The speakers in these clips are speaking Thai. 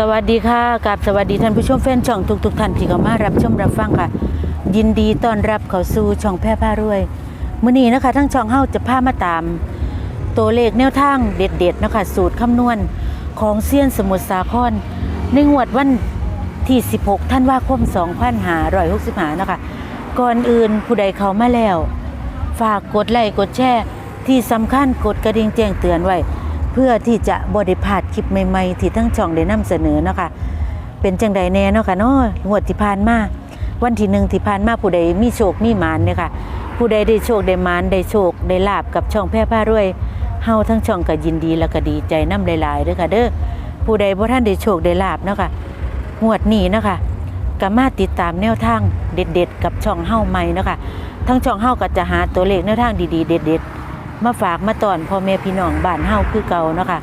สวัสดีค่ะกับสวัสดีท่านผู้ชมแฟนช่องทุกๆท่านที่เข้ามารับชมรับฟังค่ะ ยินดีต้อนรับเข้าสู่ช่องแพร่ผ้ารวยมื้อนี้นะคะ ทั้งช่องเฮาจะพามาตาม ตัวเลขแนวทางเด็ดๆนะคะสูตรคำนวณของเซียนสมุทรสาครในงวดวันที่ 16ธันว่าคม2565นะคะ ก่อนอื่นผู้ใดเข้ามาแล้ว ฝากกดไลค์กดแชร์ที่สำคัญกดกระดิ่งแจ้งเตือนไว้ เพื่อที่จะบริพาดคลิปใหม่ๆ ที่ทั้งช่องได้นำเสนอเนาะคะเป็นจังใดแน่เนาะค่ะเนาะงวดที่ผ่านมาวันที่หนึ่งที่ผ่านมาผู้ใดมีโชคมีหมานเนี่ยค่ะผู้ใดได้โชคได้มานได้โชคได้ลาบกับช่องแพร่ผ้ารวยเฮาทั้งช่องก็ยินดีและก็ดีใจนํหลายๆเด้อค่ะเด้อผู้ใดบ่ท่านได้โชคได้ลาบเนาะค่ะงวดนี้เนาะค่ะก็มาติดตามแนวทางเด็ดๆ กับช่องเฮาใหม่เนาะค่ะทั้งช่องเฮาก็จะหาตัวเลขแนวทางดีๆ เด็ดๆ มาฝากมาตอนพ่อแม่พี่น้องบ้านเฮาคือเก่าเนาะค่ะ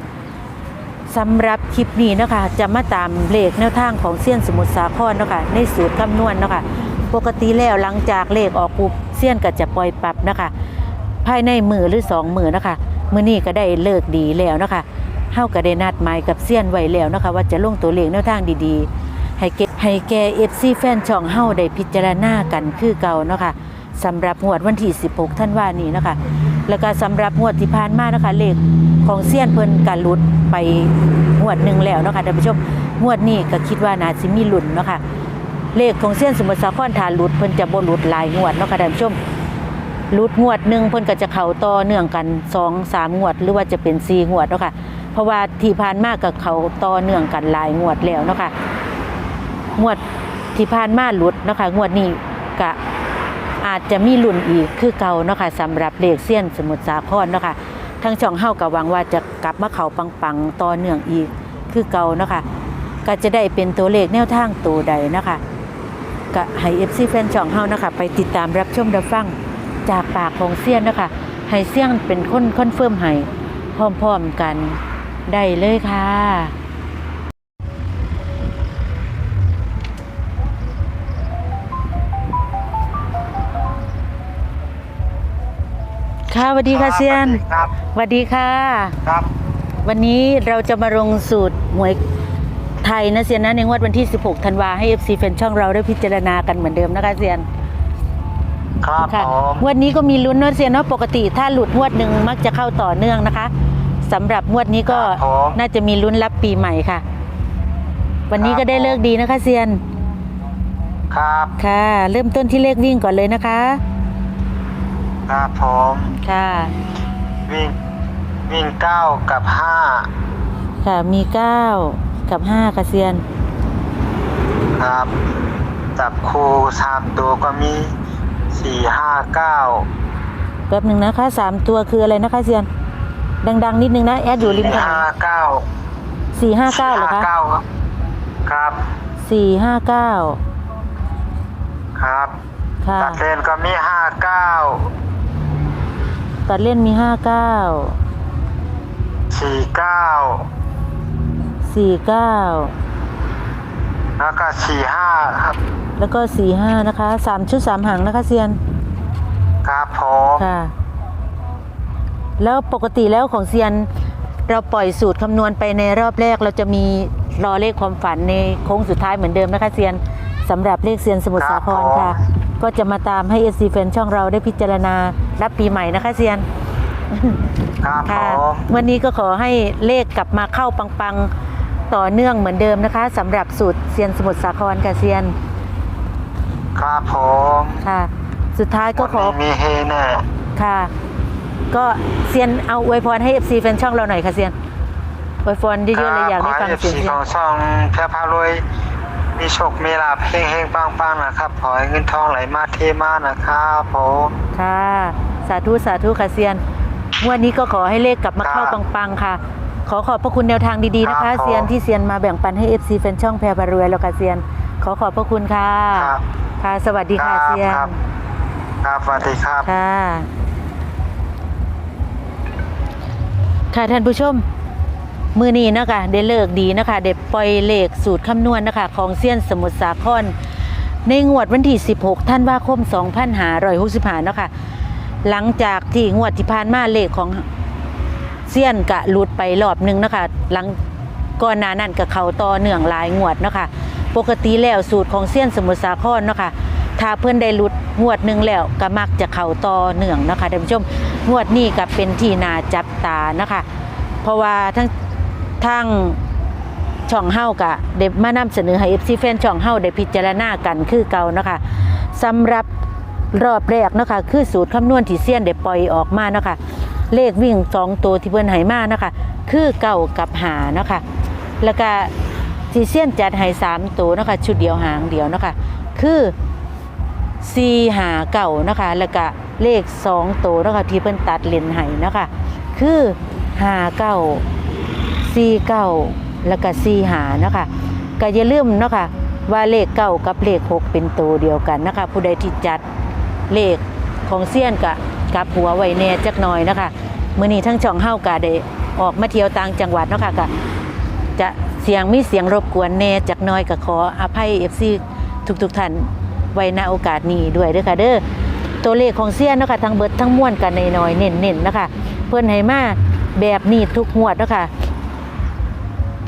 สำหรับคลิปนี้นะคะจะมาตามเลขแนวทางของเซียนสมุทรสาครเนาะค่ะในสูตรคำนวณเนาะค่ะปกติแล้วหลังจากเลขออกปุ๊บเซียนก็จะปล่อยปรับนะคะ ภายในมือหรือสองมือนะคะมือนี้ก็ได้เลิกดีแล้วนะคะเฮาก็ได้นัดหมายกับเซียนไว้แล้วนะคะ ว่าจะลงตัวเลขแนวทางดีๆ ให้เก็บให้แก่ FC แฟนช่องเฮาได้พิจารณากันคือเก่าเนาะค่ะสำหรับงวดวันที่ 16 ท่านว่านี้นะคะ แล้วก็สำหรับงวดที่ผ่านมานะคะเลขของเซียนเพิ่นการหลุดไปงวดหนึ่งแล้วนะคะท่านผู้ชมงวดนี้ก็คิดว่าน่าสิมีหลุ้นเนาะคะเลขของเซียนสมุทรสาครถ้าหลุดเพิ่นจะบ่หลุดหลายงวดเนาะค่ะท่านผู้ชมหลุดงวดหนึ่งเพิ่นก็จะเข้าต่อเนื่องกัน2 3งวด หรือว่าจะเป็น4งวดเนาะค่ะเพราะว่าที่ผ่านมาก็เขาต่อเนื่องกันหลายงวดแล้วเนาะค่ะงวดที่ผ่านมาหลุดเนาะค่ะงวดนี้ก็ อาจจะมีลุ่นอีกคือเก่าเนาะค่ะสำหรับเลขเซียนสมุทรสาครเนาะค่ะทั้งช่องเฮาก็หวังว่าจะกลับมาเขาปังๆต่อเนื่องอีกคือเก่าเนาะค่ะก็จะได้เป็นตัวเลขแนวทางตัวใดนะคะก็ให้ FC แฟนช่องเฮานะคะไปติดตามรับชมรับฟังจากปากของเซียนนะคะให้เซียนเป็นคนคอนเฟิร์มให้พร้อมๆกันได้เลยค่ะ ค่ะสวัสดีค่ะเซียนครับสวัสดีค่ะ ครับ วันนี้เราจะมาลงสูตรหวยไทยนะเซียนนะในงวดวันที่ 16 ธันวาให้ FC แฟนช่องเราได้พิจารณากันเหมือนเดิมนะคะเซียน ครับค่ะผมงวดนี้ก็มีลุ้นเนอะเซียนเนาะปกติถ้าหลุดงวดหนึ่งมักจะเข้าต่อเนื่องนะคะสำหรับงวดนี้ก็ครับผมน่าจะมีลุ้นรับปีใหม่ค่ะ วันนี้ก็ได้เลิกดีนะคะเซียนครับ ค่ะ เริ่มต้นที่เลขวิ่งก่อนเลยนะคะ ครับผมค่ะ วิ่งวิ่งเก้ากับห้าค่ะ มี9กับ5ค่ะเซียน ครับจับคู่สามตัวก็มีสี่ห้าเก้าแป๊บหนึ่งนะคะสามตัวคืออะไรนะคะเซียน ดัง ๆ นิดนึงนะแอดอยู่ริมถนห้านเก้าสี่ห้าเก้าเหรอคะเก้าครับสี่ห้าเก้าครับค่ะ ตัดเลนก็มีห้าเก้า ตัดเล่นมีห้าเก้าสี่เก้าสี่เก้าแล้วก็สี่ห้าครับ แล้วก็สี่ห้านะคะสามชุดสามหางนะคะเซียน ครับผมค่ะ แล้วปกติแล้วของเซียน เราปล่อยสูตรคำนวณไปในรอบแรกเราจะมีรอเลขความฝันในโค้งสุดท้ายเหมือนเดิมนะคะเซียน สำหรับเลขเซียนสมุทรสาครค่ะ ก็จะมาตามให้เอซีแฟนช่องเราได้พิจารณารับปีใหม่นะคะเซียนครับผค่ะมวันนี้ก็ขอให้เลขกลับมาเข้าปังๆต่อเนื่องเหมือนเดิมนะคะสำหรับสูตรเซียนสมุทรสาครค่ะเซียน ครับผมค่ะ สุดท้ายก็ขอวันนี้มีเฮแน่ค่ะ ก็เซียนเอาอวยพรให้ FC แฟนช่องเราหน่อยค่ะเซียนอวยพรเยอะๆเลยอยากได้ฟังขอให้เสียง FC เซียขนองช่องแพร่พารวย มีโชคมีลาภเฮงเฮงปังปังๆนะครับ ขอให้เงินทองไหลมาเทมานะครับผมค่ะ สาธุ สาธุค่ะเซียนงวันนี้ก็ขอให้เลขกลับมาเข้าครับปังๆค่ะ ขอขอบพระคุณแนวทางดีๆนะครัคะบผมเซียนที่เซียนมาแบ่งปันให้ FC แฟนช่องแพรบารวยแล้วค่ะเซียน ขอขอบพระคุณค่ะ ครับค่ะ สวัสดีค่ะรับเซียน ครับครับสวัสดีครับ ค่ะ ค่ะท่านผู้ชม มือนี้นะคะได้เลิกดีนะคะได้ปล่อยเลขสูตรคำนวณนะคะ ของเซียนสมุทรสาคร ในงวดวันที่ 16 ท่านว่าคม 2565นาะคะหลังจากที่งวดที่ผ่านมาเลขของเซียนกะหลุดไปรอบหนึ่งนะคะ หลังก่อนหน้านั้นกับเขาต่อเนื่องหลายงวดนะคะ ปกติแล้วสูตรของเซียนสมุทรสาครนะคะถ้าเพื่อนได้หลุดงวดหนึ่งแล้วก็มักจะเข่าต่อเนื่องนะคะท่านผู้ชมงวดนี้ก็เป็นที่นาจับตานะคะ เพราะว่าทั้ง ทั้งช่องเฮากะเด็มานำเสนอให้ FC แฟนช่องเฮาได้พิจารณากันคือเก่านะคะสำหรับรอบแรกนะคะคือสูตรคำนวณที่เซียนได้ปล่อยออกมาเนาะคะเลขวิ่งสองตัวที่เพิ่นให้มานะคะคือเก่ากับหาเนาะคะแล้วก็ที่เซียนจัดให้สามตัวนะคะชุดเดียวหางเดียวนะคะคือสี่หาเก่านะคะแล้วก็เลขสองตัวนะคะที่เพิ่นตัดเลนให้เนะคะคือหาเก้า ซีเก้าแล้วก็ซีหาเนาะคะก็อย่าลืมเนาะค่ะว่าเลขเก้ากับเลขหกเป็นตัวเดียวกันนะคะผู้ใดที่จัดเลขของเซียนกะกับหัวไวแน่จักหน่อยนะคะมื้อนี้ทั้งช่องเฮากะได้ออกมาเที่ยวต่างจังหวัดเนาะค่ะก็จะเสียงมีเสียงรบกวนแน่จักน่อยก็ขออภัย FC ทุกๆท่านไว้ณโอกาสนี้ด้วยเด้อค่ะเด้อตัวเลขของเซียนเนาะค่ะทั้งเบิดทั้งม้วลกันน้อยๆเน้นๆนะคะเพิ่อนให้มาแบบนี้ทุกงวดเนาะค่ะ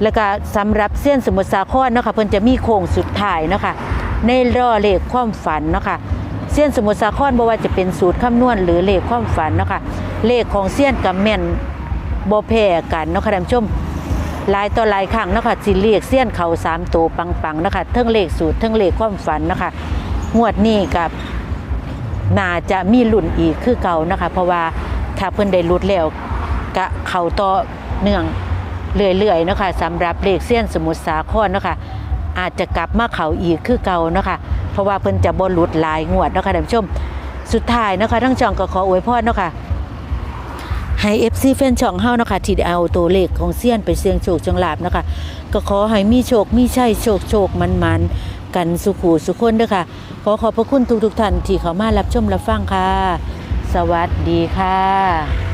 แล้วก็สำหรับเส้นสมุทรสาครเนาะค่ะเพิ่นจะมีโค้งสุดท้ายเนาะค่ะในรอเลขความฝันเนาะค่ะเส้นสมุทรสาครบ่ว่าจะเป็นสูตรคำนวณหรือเลขความฝันเนาะค่ะเลขของเส้นกับแม่นบ่แพ้กันเนาะค่ะท่านผู้ชมหลายต่อหลายครั้งเนาะค่ะสิเลขเส้นเขาสามตัวปังๆเนาะค่ะทั้งเลขสูตรทั้งเลขความฝันเนาะค่ะงวดนี้กับน่าจะมีรุ่นอีกคือเก่านะคะ เพราะว่าถ้าเพิ่นได้รุดแล้วกะเขาต่อเนื่อง เรื่อยๆเนาะคะสำหรับเลขเส้นสมุทรสาครเนาะคะอาจจะกลับมาเขาอีกคือเก่านะคะเพราะว่าเพิ่นจะบ่หลุดหลายงวดเนาะคะท่านผู้ชม สุดท้ายนะคะทั้งช่องก็ขออวยพรเนาะค่ะให้ FC แฟนช่องเฮาเนาะค่ะที่ได้เอาตัวเลขของเซียนไปเสี่ยงโชคจังหลาบเนาะค่ะก็ขอให้มีโชคมีชัยโชคโชคมันๆกันสุขูสุขคนด้อค่ะ ขอขอบพระคุณทุกๆท่านที่เข้ามารับชมรับฟังค่ะ สวัสดีค่ะ